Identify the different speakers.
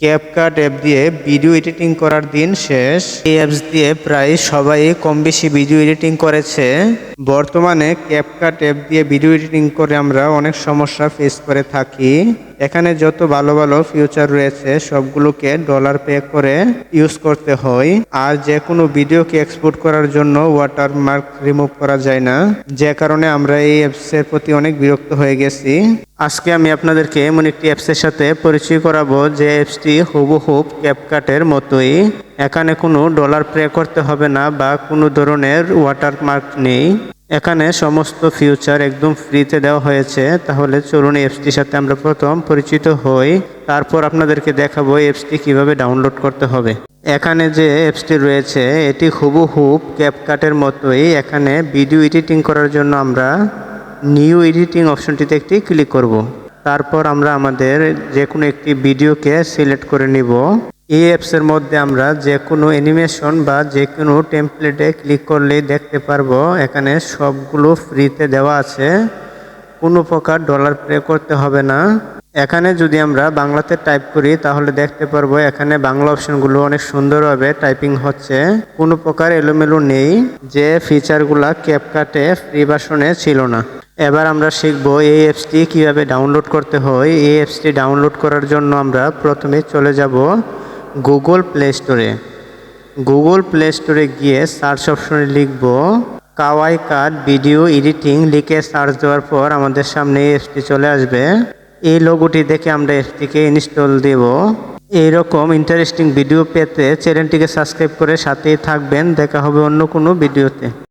Speaker 1: CapCut app দিয়ে video editing করার দিন শেষ। এই অ্যাপস দিয়ে প্রায় সবাই কম বেশি ভিডিও এডিটিং করেছে। বর্তমানে ক্যাপকাট অ্যাপ দিয়ে ভিডিও এডিটিং করে আমরা অনেক সমস্যা ফেস করে থাকি। এখানে যত ভালো ভালো ফিউচার রয়েছে, সবগুলোকে ডলার পে করে ইউজ করতে হয়। আর যে কোনো ভিডিওকে এক্সপোর্ট করার জন্য ওয়াটারমার্ক রিমুভ করা যায় না। যে কারণে আমরা এই অ্যাপসের প্রতি অনেক বিরক্ত হয়ে গেছি। আজকে আমি আপনাদেরকে এমন একটি অ্যাপসের সাথে পরিচয় করাবো, যে অ্যাপসটি হুবহুব ক্যাপকাটের মতোই। এখানে কোনো ডলার পে করতে হবে না, বা কোনো ধরনের ওয়াটারমার্ক নেই। এখানে সমস্ত ফিউচার একদম ফ্রিতে দেওয়া হয়েছে। তাহলে চলুন এই অ্যাপসটির সাথে আমরা প্রথম পরিচিত হই। তারপর আপনাদেরকে দেখাবো এই অ্যাপসটি কীভাবে ডাউনলোড করতে হবে। এখানে যে অ্যাপসটি রয়েছে, এটি হুবহুব ক্যাপকাটের মতোই। এখানে ভিডিও এডিটিং করার জন্য আমরা নিউ এডিটিং অপশনটিতে একটি ক্লিক করব। তারপর আমরা আমাদের যে কোনো একটি ভিডিওকে সিলেক্ট করে নিব। এই অ্যাপসের মধ্যে আমরা যে কোনো অ্যানিমেশন বা যে কোনো টেমপ্লেটে ক্লিক করলেই দেখতে পারব, এখানে সবগুলো ফ্রিতে দেওয়া আছে। কোনো প্রকার ডলার পে করতে হবে না। এখানে যদি আমরা বাংলাতে টাইপ করি, তাহলে দেখতে পারব এখানে বাংলা অপশনগুলো অনেক সুন্দরভাবে টাইপিং হচ্ছে। কোনো প্রকার এলোমেলো নেই, যে ফিচারগুলা ক্যাপকাটে ফ্রি ভার্সনে ছিল না। এবার আমরা শিখব এই অ্যাপসটি কীভাবে ডাউনলোড করতে হয়। এই অ্যাপসটি ডাউনলোড করার জন্য আমরা প্রথমে চলে যাব। গুগল প্লে স্টোরে গুগল প্লে স্টোরে গিয়ে সার্চ অপশনে লিখব, কাওয়াই কাট ভিডিও এডিটিং লিখে সার্চ দেওয়ার পর আমাদের সামনে অ্যাপসটি চলে আসবে। এই লোগোটি দেখে আমরা অ্যাপসটিকে ইনস্টল দেব। এইরকম ইন্টারেস্টিং ভিডিও পেতে চ্যানেলটিকে সাবস্ক্রাইব করে সাথেই থাকবেন। দেখা হবে অন্য কোনো ভিডিওতে